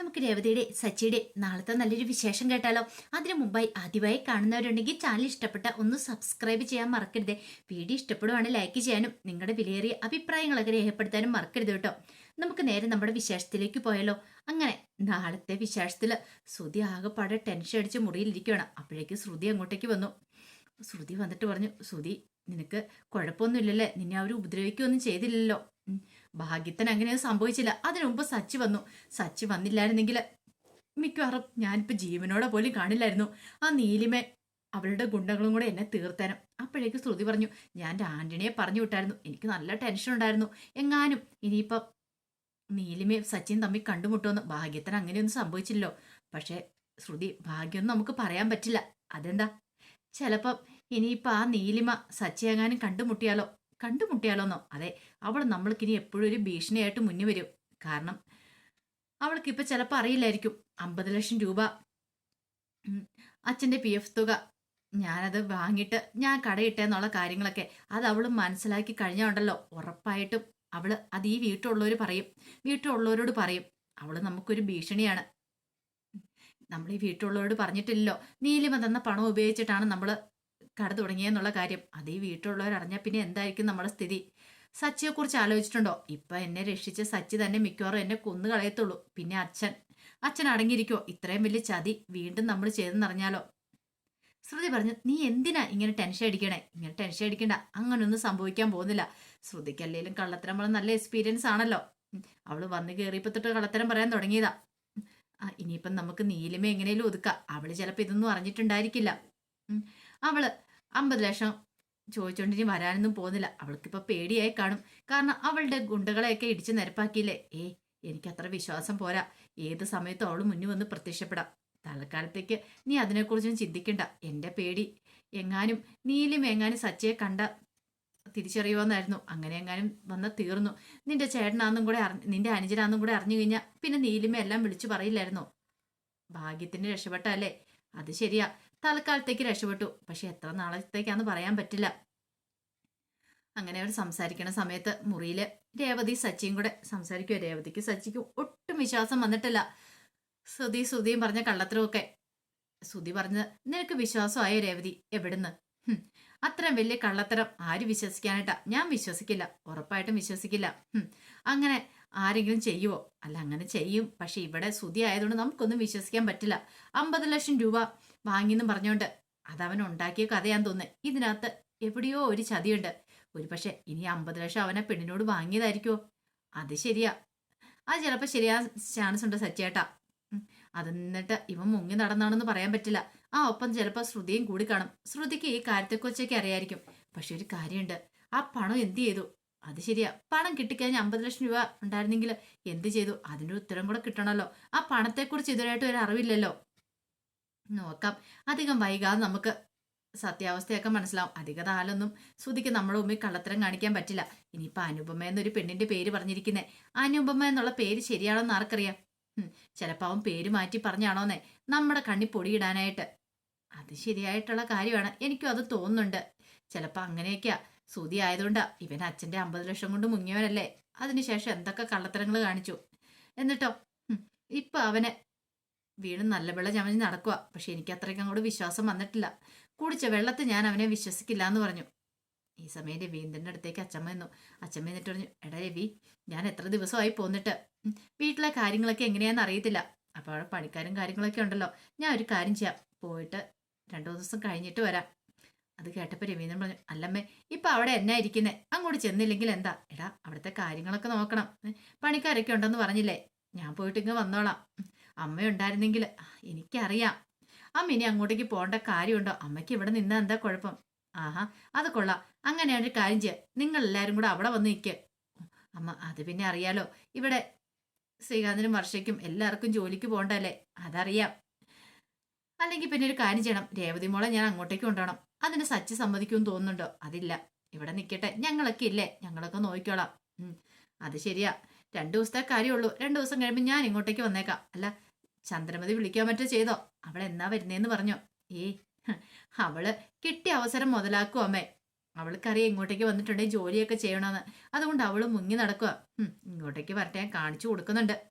നമുക്ക് രേവതിയുടെ സച്ചിയുടെ നാളത്തെ നല്ലൊരു വിശേഷം കേട്ടാലോ? അതിനു മുമ്പായി ആദ്യമായി കാണുന്നവരുണ്ടെങ്കിൽ ചാനൽ ഇഷ്ടപ്പെട്ട ഒന്ന് സബ്സ്ക്രൈബ് ചെയ്യാൻ മറക്കരുത്. വീഡിയോ ഇഷ്ടപ്പെടുവാണെങ്കിൽ ലൈക്ക് ചെയ്യാനും നിങ്ങളുടെ വിലയേറിയ അഭിപ്രായങ്ങളൊക്കെ രേഖപ്പെടുത്താനും മറക്കരുത് കേട്ടോ. നമുക്ക് നേരെ നമ്മുടെ വിശേഷത്തിലേക്ക് പോയാലോ? അങ്ങനെ നാളത്തെ വിശേഷത്തിൽ ശ്രുതി ആകെപ്പാടെ ടെൻഷൻ അടിച്ച് മുറിയിലിരിക്കുകയാണ് അപ്പോഴേക്ക് ശ്രുതി അങ്ങോട്ടേക്ക് വന്നു. ശ്രുതി വന്നിട്ട് പറഞ്ഞു ശ്രുതി നിനക്ക് കുഴപ്പമൊന്നുമില്ലല്ലേ? നിന്നെ അവർ ഉപദ്രവിക്കുകയൊന്നും ചെയ്തില്ലല്ലോ. ഭാഗ്യത്തിന് അങ്ങനെ സംഭവിച്ചില്ല. അതിനു മുമ്പ് സച്ചി വന്നു. സച്ചി വന്നില്ലായിരുന്നെങ്കിൽ മിക്കവാറും ഞാനിപ്പോൾ ജീവനോടെ പോലും കാണില്ലായിരുന്നു. ആ നീലിമേ അവളുടെ ഗുണ്ടകളും കൂടെ എന്നെ തീർത്തേനും. അപ്പോഴേക്ക് ശ്രുതി പറഞ്ഞു ഞാൻ ആന്റണിയെ പറഞ്ഞു വിട്ടായിരുന്നു. എനിക്ക് നല്ല ടെൻഷൻ ഉണ്ടായിരുന്നു. എങ്ങാനും ഇനിയിപ്പം നീലിമയും സച്ചിൻ തമ്മിൽ കണ്ടുമുട്ടുമെന്ന് ഭാഗ്യത്തിന് അങ്ങനെയൊന്നും സംഭവിച്ചില്ലല്ലോ. പക്ഷേ ശ്രുതി ഭാഗ്യമൊന്നും നമുക്ക് പറയാൻ പറ്റില്ല. അതെന്താ? ചിലപ്പം ഇനിയിപ്പോൾ ആ നീലിമ സച്ചിയെങ്ങാനും കണ്ടുമുട്ടിയാലോ? കണ്ടുമുട്ടിയാലോന്നോ? അതെ അവൾ നമ്മൾക്കിനി എപ്പോഴും ഒരു ഭീഷണിയായിട്ട് മുന്നിൽ വരും. കാരണം അവൾക്കിപ്പോൾ ചിലപ്പോൾ അറിയില്ലായിരിക്കും. അമ്പത് ലക്ഷം രൂപ അച്ഛന്റെ പി എഫ് തുക ഞാനത് വാങ്ങിയിട്ട് ഞാൻ കടയിട്ടെന്നുള്ള കാര്യങ്ങളൊക്കെ അത് അവൾ മനസ്സിലാക്കി കഴിഞ്ഞുണ്ടല്ലോ ഉറപ്പായിട്ടും അവൾ അത് ഈ വീട്ടിലുള്ളവർ പറയും. വീട്ടിലുള്ളവരോട് പറയും. അവൾ നമുക്കൊരു ഭീഷണിയാണ്. നമ്മൾ ഈ വീട്ടിലുള്ളവരോട് പറഞ്ഞിട്ടില്ലല്ലോ. നീലിമ തന്ന പണം ഉപയോഗിച്ചിട്ടാണ് നമ്മൾ കട തുടങ്ങിയെന്നുള്ള കാര്യം. അത് ഈ വീട്ടിലുള്ളവർ അറിഞ്ഞാൽ പിന്നെ എന്തായിരിക്കും നമ്മുടെ സ്ഥിതി? സച്ചിയെ കുറിച്ച് ആലോചിച്ചിട്ടുണ്ടോ? ഇപ്പൊ എന്നെ രക്ഷിച്ച സച്ചി തന്നെ മിക്കവാറും എന്നെ കൊന്നു കളയത്തുള്ളൂ. പിന്നെ അച്ഛൻ. അച്ഛൻ അടങ്ങിയിരിക്കോ ഇത്രയും വലിയ ചതി വീണ്ടും നമ്മൾ ചെയ്തെന്നറിഞ്ഞാലോ? ശ്രുതി പറഞ്ഞു നീ എന്തിനാ ഇങ്ങനെ ടെൻഷൻ അടിക്കണേ? ഇങ്ങനെ ടെൻഷൻ അടിക്കണ്ട. അങ്ങനൊന്നും സംഭവിക്കാൻ പോകുന്നില്ല. ശ്രുതിക്കല്ലേലും കള്ളത്തരം വളരെ നല്ല എക്സ്പീരിയൻസ് ആണല്ലോ. അവൾ വന്ന് കയറിയപ്പോൾ തൊട്ട് കള്ളത്തരം പറയാൻ തുടങ്ങിയതാ. ആ ഇനിയിപ്പം നമുക്ക് നീലിമ എങ്ങനെയും ഒതുക്കാം. അവൾ ചിലപ്പോൾ ഇതൊന്നും അറിഞ്ഞിട്ടുണ്ടായിരിക്കില്ല. അവൾ അമ്പത് ലക്ഷം ചോദിച്ചോണ്ട് ഇനി വരാനൊന്നും പോകുന്നില്ല. അവൾക്കിപ്പോൾ പേടിയായി കാണും. കാരണം അവളുടെ ഗുണ്ടകളെയൊക്കെ ഇടിച്ച് നിരപ്പാക്കിയില്ലേ? ഏ എനിക്കത്ര വിശ്വാസം പോരാ. ഏത് സമയത്തും അവൾ മുന്നിൽ വന്ന് പ്രത്യക്ഷപ്പെടാം. തൽക്കാലത്തേക്ക് നീ അതിനെക്കുറിച്ചൊന്നും ചിന്തിക്കണ്ട. എന്റെ പേടി എങ്ങാനും നീലും എങ്ങാനും സച്ചയെ കണ്ട തിരിച്ചറിയുമെന്നായിരുന്നു അങ്ങനെ എങ്ങാനും വന്ന് തീർന്നു. നിന്റെ ചേട്ടനാന്നും കൂടെ അറിഞ്ഞ് നിന്റെ അനുജനാന്നും കൂടെ അറിഞ്ഞു കഴിഞ്ഞാൽ പിന്നെ നീലിമ എല്ലാം വിളിച്ചു പറയില്ലായിരുന്നു? ഭാഗ്യത്തിന് രക്ഷപ്പെട്ടല്ലേ അത് ശരിയാ. തൽക്കാലത്തേക്ക് രക്ഷപ്പെട്ടു. പക്ഷെ എത്ര നാളത്തേക്കാന്ന് പറയാൻ പറ്റില്ല. അങ്ങനെ അവർ സംസാരിക്കണ സമയത്ത് മുറിയിൽ രേവതി സച്ചിയും കൂടെ സംസാരിക്കുക രേവതിക്ക് സച്ചിക്ക് ഒട്ടും വിശ്വാസം വന്നിട്ടില്ല. ശ്രുതി ശ്രുതിയും പറഞ്ഞ കള്ളത്തരമൊക്കെ. ശ്രുതി പറഞ്ഞത് നിനക്ക് വിശ്വാസമായോ രേവതി? എവിടുന്ന്? അത്രയും വലിയ കള്ളത്തരം ആര് വിശ്വസിക്കാനായിട്ടാ? ഞാൻ വിശ്വസിക്കില്ല. ഉറപ്പായിട്ടും വിശ്വസിക്കില്ല. അങ്ങനെ ആരെങ്കിലും ചെയ്യുമോ അല്ല അങ്ങനെ ചെയ്യും. പക്ഷെ ഇവിടെ സുതി ആയതുകൊണ്ട് നമുക്കൊന്നും വിശ്വസിക്കാൻ പറ്റില്ല. അമ്പത് ലക്ഷം രൂപ വാങ്ങിയെന്നും പറഞ്ഞുകൊണ്ട് അതവൻ ഉണ്ടാക്കിയ കഥയാന്ന് തോന്നുന്നത് ഇതിനകത്ത് എവിടെയോ ഒരു ചതിയുണ്ട്. ഒരു പക്ഷെ ഇനി അമ്പത് ലക്ഷം അവനെ പെണ്ണിനോട് വാങ്ങിയതായിരിക്കുമോ അത് ശരിയാ. അത് ചിലപ്പോൾ ശരിയാ ചാൻസ് ഉണ്ട് സച്ചേട്ടാ അതെന്നിട്ട് ഇവൻ മുങ്ങി നടന്നാണെന്ന് പറയാൻ പറ്റില്ല. ആ ഒപ്പം ചിലപ്പോൾ ശ്രുതിയും കൂടി കാണും. ശ്രുതിക്ക് ഈ കാര്യത്തെക്കുറിച്ചൊക്കെ അറിയായിരിക്കും. പക്ഷെ ഒരു കാര്യമുണ്ട്. ആ പണം എന്ത് ചെയ്തു? അത് ശരിയാ. പണം കിട്ടിക്കഴിഞ്ഞാൽ അമ്പത് ലക്ഷം രൂപ ഉണ്ടായിരുന്നെങ്കിൽ എന്ത് ചെയ്തു? അതിന്റെ ഉത്തരം കൂടെ കിട്ടണമല്ലോ ആ പണത്തെക്കുറിച്ച് ഇതുവരെയായിട്ട് ഒരു അറിവില്ലല്ലോ. നോക്കാം. അധികം വൈകാതെ നമുക്ക് സത്യാവസ്ഥയൊക്കെ മനസ്സിലാവും. അധിക കാലൊന്നും ശ്രുതിക്ക് നമ്മുടെ മുമ്പിൽ കള്ളത്തരം കാണിക്കാൻ പറ്റില്ല. ഇനിയിപ്പോൾ അനുപമ എന്നൊരു പെണ്ണിന്റെ പേര് പറഞ്ഞിരിക്കുന്നേ. അനുപമ എന്നുള്ള പേര് ശരിയാണോന്ന് ആർക്കറിയാം? ചിലപ്പോൾ അവൻ പേര് മാറ്റി പറഞ്ഞാണോന്നേ. നമ്മുടെ കണ്ണി പൊടിയിടാനായിട്ട്. അത് ശരിയായിട്ടുള്ള കാര്യമാണ്. എനിക്കും അത് തോന്നുന്നുണ്ട്. ചിലപ്പോൾ അങ്ങനെയൊക്കെയാ. ശ്രുതി ആയതുകൊണ്ടാ ഇവൻ അച്ഛന്റെ അമ്പത് ലക്ഷം കൊണ്ട് മുങ്ങിയവനല്ലേ. അതിനുശേഷം എന്തൊക്കെ കള്ളത്തരങ്ങൾ കാണിച്ചു. എന്നിട്ടോ ഇപ്പൊ അവന് വീണ് നല്ല വെള്ളം ചമഞ്ഞ് നടക്കുക പക്ഷെ എനിക്ക് അത്രയ്ക്ക് അങ്ങോട്ട് വിശ്വാസം വന്നിട്ടില്ല. കുടിച്ച വെള്ളത്തെ ഞാൻ അവനെ വിശ്വസിക്കില്ല എന്ന് പറഞ്ഞു. ഈ സമയം രവീന്ദ്രന്റെ അടുത്തേക്ക് അച്ഛമ്മ നിന്നു അച്ഛമ്മ എന്നിട്ട് പറഞ്ഞു എടാ രവി ഞാൻ എത്ര ദിവസമായി പോന്നിട്ട്? വീട്ടിലെ കാര്യങ്ങളൊക്കെ എങ്ങനെയാണെന്ന് അറിയത്തില്ല. അപ്പോൾ അവിടെ പണിക്കാരും കാര്യങ്ങളൊക്കെ ഉണ്ടല്ലോ. ഞാൻ ഒരു കാര്യം ചെയ്യാം. പോയിട്ട് രണ്ടു ദിവസം കഴിഞ്ഞിട്ട് വരാം. അത് കേട്ടപ്പോൾ രവീന്ദ്രൻ പറഞ്ഞു അല്ലമ്മേ ഇപ്പൊ അവിടെ എന്നാ ഇരിക്കുന്നേ? അങ്ങോട്ട് ചെന്നില്ലെങ്കിൽ എന്താ? എടാ അവിടുത്തെ കാര്യങ്ങളൊക്കെ നോക്കണം. പണിക്കാരൊക്കെ ഉണ്ടെന്ന് പറഞ്ഞില്ലേ? ഞാൻ പോയിട്ട് ഇങ്ങ് വന്നോളാം. അമ്മയുണ്ടായിരുന്നെങ്കിൽ എനിക്കറിയാം. അമ്മ ഇനി അങ്ങോട്ടേക്ക് പോകേണ്ട കാര്യമുണ്ടോ? അമ്മയ്ക്ക് ഇവിടെ നിന്നാ എന്താ കുഴപ്പം? ആഹാ അത് കൊള്ളാം. അങ്ങനെയാണ് ഒരു കാര്യം ചെയ്യുക നിങ്ങൾ എല്ലാവരും കൂടെ അവിടെ വന്ന് നിൽക്കുക അമ്മ അത് പിന്നെ അറിയാലോ. ഇവിടെ ശ്രീകാന്തിനും വർഷയ്ക്കും എല്ലാവർക്കും ജോലിക്ക് പോകണ്ടല്ലേ അതറിയാം. അല്ലെങ്കിൽ പിന്നെ ഒരു കാര്യം ചെയ്യണം. രേവതി മോളെ ഞാൻ അങ്ങോട്ടേക്ക് കൊണ്ടുപോകണം. അതിന് സച്ചി സമ്മതിക്കുമെന്ന് തോന്നുന്നുണ്ടോ. അതില്ല. ഇവിടെ നിൽക്കട്ടെ ഞങ്ങളൊക്കെ ഇല്ലേ? ഞങ്ങളൊക്കെ നോക്കിക്കോളാം. അത് ശരിയാ. രണ്ടു ദിവസത്തെ കാര്യമുള്ളൂ. രണ്ടു ദിവസം കഴിയുമ്പോൾ ഞാൻ ഇങ്ങോട്ടേക്ക് വന്നേക്കാം. അല്ല ചന്ദ്രമതി വിളിക്കാൻ പറ്റോ ചെയ്തോ? അവൾ എന്നാ വരുന്നേന്ന് പറഞ്ഞോ? ഏ അവൾ കിട്ടിയ അവസരം മുതലാക്കും അമ്മേ. അവൾക്കറിയാം ഇങ്ങോട്ടേക്ക് വന്നിട്ടുണ്ടെങ്കിൽ ജോലിയൊക്കെ ചെയ്യണമെന്ന് അതുകൊണ്ട് അവൾ മുങ്ങി നടക്കുക ഇങ്ങോട്ടേക്ക് വരട്ടെ. ഞാൻ കാണിച്ചു കൊടുക്കുന്നുണ്ട്.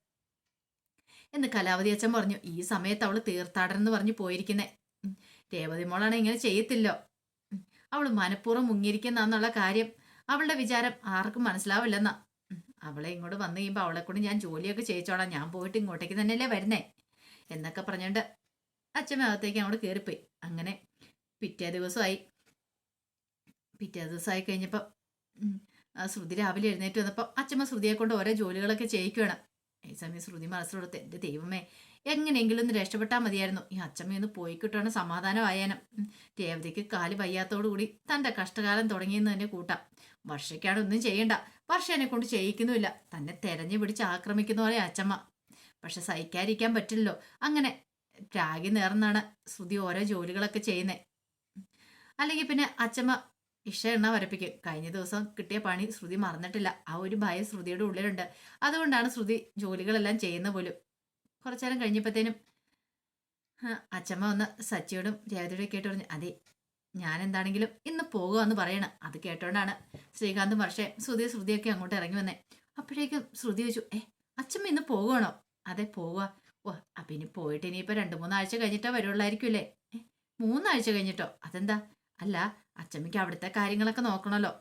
എന്ന് കലാവതി അച്ഛൻ പറഞ്ഞു. ഈ സമയത്ത് അവൾ തീർത്ഥാടനം എന്ന് പറഞ്ഞു പോയിരിക്കുന്നേ. ഉം. രേവതി മോളാണ് ഇങ്ങനെ ചെയ്യത്തില്ലോ. അവൾ മനഃപൂർവം മുങ്ങിയിരിക്കുന്നാന്നുള്ള കാര്യം അവളുടെ വിചാരം ആർക്കും മനസ്സിലാവില്ലെന്നാ. അവളെ ഇങ്ങോട്ട് വന്നു കഴിയുമ്പോൾ അവളെ കൊണ്ട് ഞാൻ ജോലിയൊക്കെ ചെയ്യിച്ചോളാം. ഞാൻ പോയിട്ട് ഇങ്ങോട്ടേക്ക് തന്നെയല്ലേ വരുന്നേ? എന്നൊക്കെ പറഞ്ഞുകൊണ്ട് അച്ഛൻ അകത്തേക്ക് അങ്ങോട്ട് കയറിപ്പോയി അങ്ങനെ പിറ്റേ ദിവസമായി. പിറ്റേ ദിവസമായി കഴിഞ്ഞപ്പോൾ ശ്രുതി രാവിലെ എഴുന്നേറ്റ് വന്നപ്പോൾ അച്ഛമ്മ ശ്രുതിയെ കൊണ്ട് ഓരോ ജോലികളൊക്കെ ചെയ്യിക്കുകയാണ് ഈ സമയം ശ്രുതി മനസ്സിലോടത്ത് എന്റെ ദൈവമേ എങ്ങനെയെങ്കിലും ഒന്ന് രക്ഷപ്പെട്ടാൽ മതിയായിരുന്നു. ഈ അച്ഛമ്മയൊന്ന് പോയി കിട്ടുവാണ് സമാധാനമായേനം. ദേവതയ്ക്ക് കാൽ വയ്യാത്തോടുകൂടി തന്റെ കഷ്ടകാലം തുടങ്ങിയെന്ന് തന്നെ കൂട്ടാം. വർഷയ്ക്കാണ് ഒന്നും ചെയ്യണ്ട. വർഷ എന്നെ കൊണ്ട് ചെയ്യിക്കുന്നുമില്ല. തന്നെ തെരഞ്ഞു പിടിച്ച് ആക്രമിക്കുന്ന പോലെ അച്ഛമ്മ പക്ഷെ സഹിക്കാതിരിക്കാൻ പറ്റില്ലല്ലോ. അങ്ങനെ രാഗി നേർന്നാണ് ശ്രുതി ഓരോ ജോലികളൊക്കെ ചെയ്യുന്നത് അല്ലെങ്കിൽ പിന്നെ അച്ഛമ്മ ഇഷ എണ്ണ വരപ്പിക്കും. കഴിഞ്ഞ ദിവസം കിട്ടിയ പണി ശ്രുതി മറന്നിട്ടില്ല. ആ ഒരു ഭയം ശ്രുതിയുടെ ഉള്ളിലുണ്ട്. അതുകൊണ്ടാണ് ശ്രുതി ജോലികളെല്ലാം ചെയ്യുന്ന പോലും. കുറച്ചു നേരം കഴിഞ്ഞപ്പോഴത്തേനും അച്ഛമ്മ ഒന്ന് സച്ചിയോടും രേവതിയോടും കേട്ട് പറഞ്ഞു അതെ ഞാൻ എന്താണെങ്കിലും ഇന്ന് പോകുമെന്ന് പറയണം. അത് കേട്ടോണ്ടാണ് ശ്രീകാന്തും വർഷേ ശ്രുതി ശ്രുതിയൊക്കെ അങ്ങോട്ട് ഇറങ്ങി വന്നേ. അപ്പോഴേക്കും ശ്രുതി വെച്ചു ഏ അച്ഛമ്മ ഇന്ന് പോകുവാണോ? അതെ പോവുക ഓ അപ്പം ഇനി പോയിട്ട് ഇനിയിപ്പോൾ രണ്ട് മൂന്നാഴ്ച കഴിഞ്ഞിട്ടോ വരുള്ളായിരിക്കുമല്ലേ അല്ലേ മൂന്നാഴ്ച കഴിഞ്ഞിട്ടോ? അതെന്താ? അല്ല അച്ചമ്മയ്ക്ക് അവിടുത്തെ കാര്യങ്ങളൊക്കെ നോക്കണല്ലോ.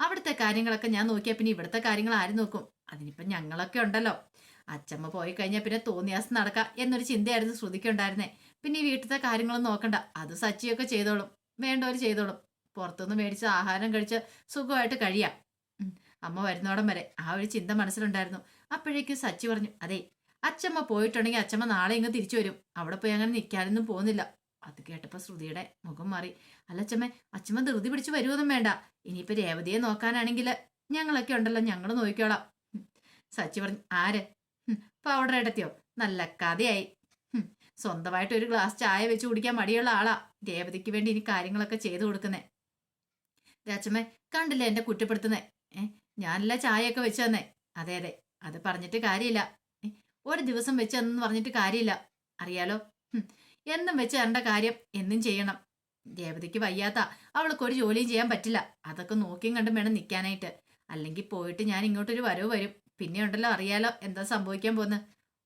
അവിടുത്തെ കാര്യങ്ങളൊക്കെ ഞാൻ നോക്കിയാൽ പിന്നെ ഇവിടുത്തെ കാര്യങ്ങൾ ആര് നോക്കും? അതിനിപ്പം ഞങ്ങളൊക്കെ ഉണ്ടല്ലോ. അച്ചമ്മ പോയി കഴിഞ്ഞാൽ പിന്നെ തോന്നിയാസം നടക്കാം എന്നൊരു ചിന്തയായിരുന്നു ശ്രുതിക്കുണ്ടായിരുന്നേ. പിന്നെ ഈ വീട്ടിലത്തെ കാര്യങ്ങളൊന്നും നോക്കണ്ട. അത് സച്ചിയൊക്കെ ചെയ്തോളും. വേണ്ടവർ ചെയ്തോളും. പുറത്തുനിന്ന് മേടിച്ച് ആഹാരം കഴിച്ച് സുഖമായിട്ട് കഴിയാം. അമ്മ വരുന്നോടം വരെ ആ ഒരു ചിന്ത മനസ്സിലുണ്ടായിരുന്നു. അപ്പോഴേക്കും സച്ചി പറഞ്ഞു അതെ അച്ചമ്മ പോയിട്ടുണ്ടെങ്കിൽ അച്ചമ്മ നാളെ ഇങ്ങ് തിരിച്ചു വരും. അവിടെ പോയി അങ്ങനെ നിൽക്കാനൊന്നും പോകുന്നില്ല. അത് കേട്ടപ്പോൾ ശ്രുതിയുടെ മുഖം മാറി. അല്ല അച്ഛമ്മ അച്ഛമ്മ ധൃതി പിടിച്ച് വരുമൊന്നും വേണ്ട. ഇനിയിപ്പോൾ രേവതിയെ നോക്കാനാണെങ്കിൽ ഞങ്ങളൊക്കെ ഉണ്ടല്ലോ ഞങ്ങൾ നോക്കിക്കോളാം. സച്ചി പറഞ്ഞു ആര്? പൗഡർ ഇടത്തിയോ നല്ല കഥയായി. സ്വന്തമായിട്ട് ഒരു ഗ്ലാസ് ചായ വെച്ച് കുടിക്കാൻ മടിയുള്ള ആളാ. രേവതിക്ക് വേണ്ടി ഇനി കാര്യങ്ങളൊക്കെ ചെയ്തു കൊടുക്കുന്നേ. രാച്ചമ്മ കണ്ടില്ലേ എന്റെ കുറ്റപ്പെടുത്തുന്നേ? ഏഹ് ഞാനല്ല ചായയൊക്കെ വെച്ച് തന്നേ. അതെ അതെ. അത് പറഞ്ഞിട്ട് കാര്യമില്ല. ഒരു ദിവസം വെച്ച് തന്നെന്ന് പറഞ്ഞിട്ട് കാര്യമില്ല. അറിയാലോ? എന്നും വെച്ച് തരേണ്ട കാര്യം എന്നും ചെയ്യണം. രേവതിക്ക് വയ്യാത്ത അവൾക്ക് ഒരു ജോലിയും ചെയ്യാൻ പറ്റില്ല. അതൊക്കെ നോക്കിയും കണ്ടും വേണം നിൽക്കാനായിട്ട് അല്ലെങ്കിൽ പോയിട്ട് ഞാൻ ഇങ്ങോട്ടൊരു വരവ് വരും. പിന്നെ ഉണ്ടല്ലോ അറിയാലോ എന്താ സംഭവിക്കാൻ പോകുന്നത്.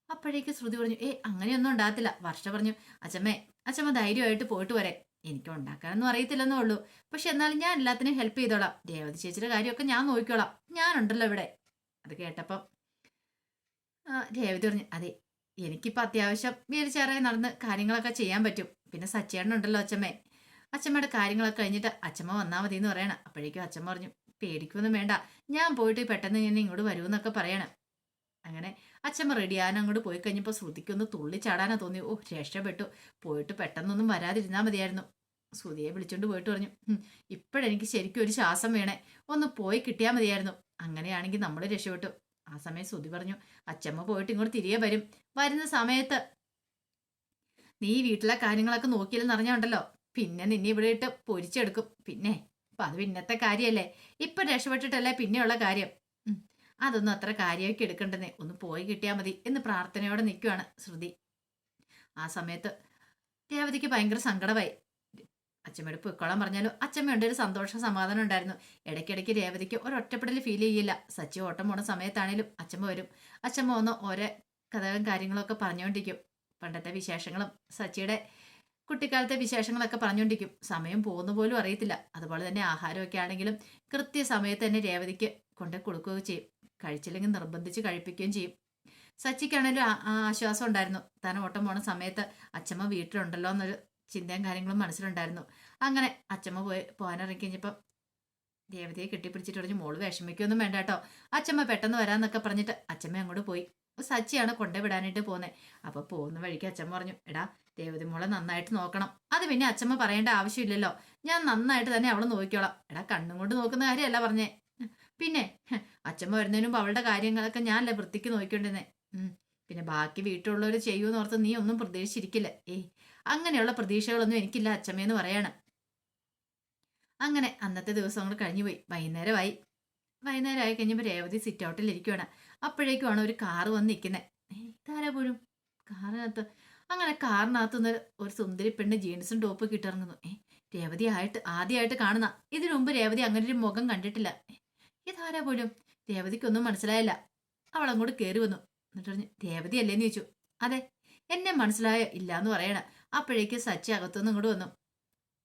അപ്പോഴേക്ക് ശ്രുതി പറഞ്ഞു ഏ അങ്ങനെയൊന്നും ഉണ്ടാകത്തില്ല. വർഷ പറഞ്ഞു അച്ഛമ്മേ അച്ഛമ്മ ധൈര്യമായിട്ട് പോയിട്ട് വരെ. എനിക്ക് ഉണ്ടാക്കാനൊന്നും അറിയത്തില്ലെന്നേ ഉള്ളൂ. പക്ഷെ എന്നാലും ഞാൻ എല്ലാത്തിനും ഹെൽപ്പ് ചെയ്തോളാം. രേവതി ചേച്ചിയുടെ കാര്യമൊക്കെ ഞാൻ നോക്കിക്കോളാം. ഞാനുണ്ടല്ലോ ഇവിടെ. അത് കേട്ടപ്പം ദേവതി രേവതി പറഞ്ഞു അതെ എനിക്കിപ്പോൾ അത്യാവശ്യം വീൽചെയറായി നടന്ന് കാര്യങ്ങളൊക്കെ ചെയ്യാൻ പറ്റും. പിന്നെ സച്ചേട്ടനുണ്ടല്ലോ അച്ഛമ്മേ അച്ഛമ്മയുടെ കാര്യങ്ങളൊക്കെ കഴിഞ്ഞിട്ട് അച്ഛമ്മ വന്നാൽ മതി എന്ന് പറയണം. അപ്പോഴേക്കും അച്ഛമ്മ പറഞ്ഞു പേടിക്കൊന്നും വേണ്ട. ഞാൻ പോയിട്ട് പെട്ടെന്ന് ഞാൻ ഇങ്ങോട്ട് വരുമെന്നൊക്കെ പറയണം. അങ്ങനെ അച്ഛമ്മ റെഡിയാൻ അങ്ങോട്ട് പോയി കഴിഞ്ഞപ്പോൾ ശ്രുതിക്കൊന്ന് തുള്ളിച്ചാടാനാ തോന്നി. ഓ രക്ഷപ്പെട്ടു. പോയിട്ട് പെട്ടെന്നൊന്നും വരാതിരുന്നാൽ മതിയായിരുന്നു. ശ്രുതിയെ വിളിച്ചുകൊണ്ട് പോയിട്ട് പറഞ്ഞു "ഉം, ഇപ്പോഴെനിക്ക് ശരിക്കും ഒരു ശ്വാസം വേണേ. ഒന്ന് പോയി കിട്ടിയാൽ മതിയായിരുന്നു. അങ്ങനെയാണെങ്കിൽ നമ്മൾ രക്ഷപ്പെട്ടു. ആ സമയം ശ്രുതി പറഞ്ഞു അച്ചമ്മ പോയിട്ട് ഇങ്ങോട്ട് തിരികെ വരും. വരുന്ന സമയത്ത് നീ വീട്ടിലെ കാര്യങ്ങളൊക്കെ നോക്കിയില്ലെന്ന് അറിഞ്ഞുണ്ടല്ലോ. പിന്നെ നിന്നെ ഇവിടെ ഇട്ട് പൊരിച്ചെടുക്കും. പിന്നെ അപ്പൊ അത് പിന്നത്തെ കാര്യമല്ലേ ഇപ്പൊ രക്ഷപ്പെട്ടിട്ടല്ലേ പിന്നെയുള്ള കാര്യം. അതൊന്നും അത്ര കാര്യമൊക്കെ എടുക്കണ്ടെന്നേ. ഒന്ന് പോയി കിട്ടിയാൽ മതി എന്ന് പ്രാർത്ഥനയോടെ നിൽക്കുവാണ് ശ്രുതി. ആ സമയത്ത് രേവതിക്ക് ഭയങ്കര സങ്കടമായി. അച്ഛമ്മയോട് പൊയ്ക്കോളാൻ പറഞ്ഞാലും അച്ഛമ്മയുണ്ട് ഒരു സന്തോഷ സമാധാനം ഉണ്ടായിരുന്നു. ഇടയ്ക്കിടയ്ക്ക് രേവതിക്ക് ഒരൊറ്റപ്പെടൽ ഫീൽ ചെയ്യില്ല. സച്ചി ഓട്ടം പോണ സമയത്താണേലും അച്ഛമ്മ വരും. അച്ഛമ്മ വന്ന് ഓരോ കഥകളും കാര്യങ്ങളൊക്കെ പറഞ്ഞുകൊണ്ടിരിക്കും പണ്ടത്തെ വിശേഷങ്ങളും സച്ചിയുടെ കുട്ടിക്കാലത്തെ വിശേഷങ്ങളൊക്കെ പറഞ്ഞുകൊണ്ടിരിക്കും സമയം പോകുന്ന പോലും അറിയത്തില്ല. അതുപോലെ തന്നെ ആഹാരമൊക്കെ ആണെങ്കിലും കൃത്യസമയത്ത് തന്നെ രേവതിക്ക് കൊണ്ട് കൊടുക്കുകയും ചെയ്യും. കഴിച്ചില്ലെങ്കിൽ നിർബന്ധിച്ച് കഴിപ്പിക്കുകയും ചെയ്യും. സച്ചിക്കാണെങ്കിലും ആശ്വാസം ഉണ്ടായിരുന്നു. താൻ ഓട്ടം പോണ സമയത്ത് അച്ഛമ്മ വീട്ടിലുണ്ടല്ലോ എന്നൊരു ചിന്തയും കാര്യങ്ങളും മനസ്സിലുണ്ടായിരുന്നു. അങ്ങനെ അച്ഛമ്മ പോയി പോകാനിറങ്ങി കഴിഞ്ഞപ്പം രേവതിയെ കെട്ടിപ്പിടിച്ചിട്ട് പറഞ്ഞു മോൾ വിഷമിക്കൊന്നും വേണ്ട കേട്ടോ. അച്ഛമ്മ പെട്ടെന്ന് വരാന്നൊക്കെ പറഞ്ഞിട്ട് അച്ഛമ്മ അങ്ങോട്ട് പോയി. സച്ചിയാണ് കൊണ്ടുവിടാനായിട്ട് പോകുന്നത് അപ്പോൾ പോകുന്ന വഴിക്ക് അച്ഛമ്മ പറഞ്ഞു എടാ രേവതി മോളെ നന്നായിട്ട് നോക്കണം. അത് പിന്നെ അച്ഛമ്മ പറയേണ്ട ആവശ്യമില്ലല്ലോ. ഞാൻ നന്നായിട്ട് തന്നെ അവളെ നോക്കിക്കോളാം. എടാ കണ്ണും കൊണ്ട് നോക്കുന്ന കാര്യമല്ല പറഞ്ഞേ. പിന്നെ അച്ഛമ്മ വരുന്നതിന് മുമ്പ് അവളുടെ കാര്യങ്ങളൊക്കെ ഞാനല്ലേ വൃത്തിക്ക് നോക്കിക്കൊണ്ടിരുന്നേ. പിന്നെ ബാക്കി വീട്ടിലുള്ളവർ ചെയ്യുമെന്ന് ഓർത്ത് നീ ഒന്നും പ്രതീക്ഷിച്ചിരിക്കില്ല. ഏയ് അങ്ങനെയുള്ള പ്രതീക്ഷകളൊന്നും എനിക്കില്ല അച്ഛമ്മയെന്ന് പറയാണ്. അങ്ങനെ അന്നത്തെ ദിവസങ്ങൾ കഴിഞ്ഞുപോയി. വൈകുന്നേരമായി. വൈകുന്നേരം ആയി കഴിഞ്ഞപ്പോൾ രേവതി സിറ്റ് ഔട്ടിൽ ഇരിക്കുവാണ്. അപ്പോഴേക്കുമാണ് ഒരു കാറ് വന്ന് നിൽക്കുന്നത് ഇതാരാ പോലും? കാറിനകത്ത് അങ്ങനെ കാറിനകത്ത് നിന്ന് ഒരു സുന്ദരി പെണ്ണ് ജീൻസും ടോപ്പ് കിട്ടിറങ്ങുന്നു ഏ രേവതി ആയിട്ട് ആദ്യമായിട്ട് കാണുന്ന. ഇതിനു മുമ്പ് രേവതി അങ്ങനെ ഒരു മുഖം കണ്ടിട്ടില്ല. ഇതാരാ പോലും? രേവതിക്കൊന്നും മനസ്സിലായില്ല. അവൾ അങ്ങോട്ട് കയറി വന്നു. എന്നിട്ട് പറഞ്ഞു രേവതി അല്ലേന്ന് ചോദിച്ചു. അതെ എന്നെ മനസ്സിലായോ ഇല്ല എന്ന് പറയണ. അപ്പോഴേക്ക് സച്ചി അകത്തുനിന്ന് ഇങ്ങോട്ട് വന്നു.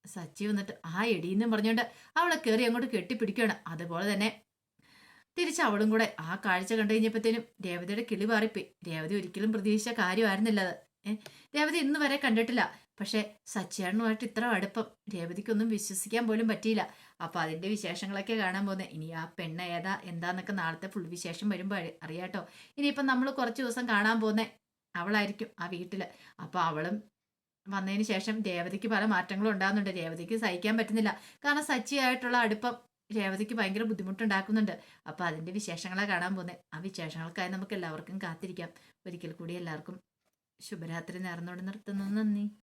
സച്ചി വന്നിട്ട് ആ എടീന്നും പറഞ്ഞുകൊണ്ട് അവളെ കയറി അങ്ങോട്ട് കെട്ടിപ്പിടിക്കുകയാണ്. അതുപോലെ തന്നെ തിരിച്ച് അവളും കൂടെ ആ കാഴ്ച കണ്ടു കഴിഞ്ഞപ്പോഴത്തേനും രേവതിയുടെ കിളി പാറിപ്പോയി രേവതി ഒരിക്കലും പ്രതീക്ഷിച്ച കാര്യമായിരുന്നില്ല അത്. രേവതി ഇന്ന് വരെ കണ്ടിട്ടില്ല. പക്ഷേ സച്ചിയാണുമായിട്ട് ഇത്ര അടുപ്പം രേവതിക്കൊന്നും വിശ്വസിക്കാൻ പോലും പറ്റിയില്ല. അപ്പൊ അതിന്റെ വിശേഷങ്ങളൊക്കെ കാണാൻ പോകുന്നത് ഇനി ആ പെണ്ണ് ഏതാ എന്താന്നൊക്കെ നാളത്തെ ഫുൾ വിശേഷം വരുമ്പോൾ അറി- അറിയാട്ടോ. ഇനിയിപ്പം നമ്മൾ കുറച്ച് ദിവസം കാണാൻ പോകുന്നത് അവളായിരിക്കും ആ വീട്ടിൽ അപ്പോൾ അവളും വന്നതിന് ശേഷം രേവതിക്ക് പല മാറ്റങ്ങളും ഉണ്ടാകുന്നുണ്ട്. രേവതിക്ക് സഹിക്കാൻ പറ്റുന്നില്ല. കാരണം സച്ചിയായിട്ടുള്ള അടുപ്പം രേവതിക്ക് ഭയങ്കര ബുദ്ധിമുട്ടുണ്ടാക്കുന്നുണ്ട്. അപ്പൊ അതിന്റെ വിശേഷങ്ങളാണ് കാണാൻ പോകുന്നത്. ആ വിശേഷങ്ങൾക്കായി നമുക്ക് എല്ലാവർക്കും കാത്തിരിക്കാം. ഒരിക്കൽ കൂടി എല്ലാവർക്കും ശുഭരാത്രി നേർന്നോട് നിർത്തുന്നു. നന്ദി.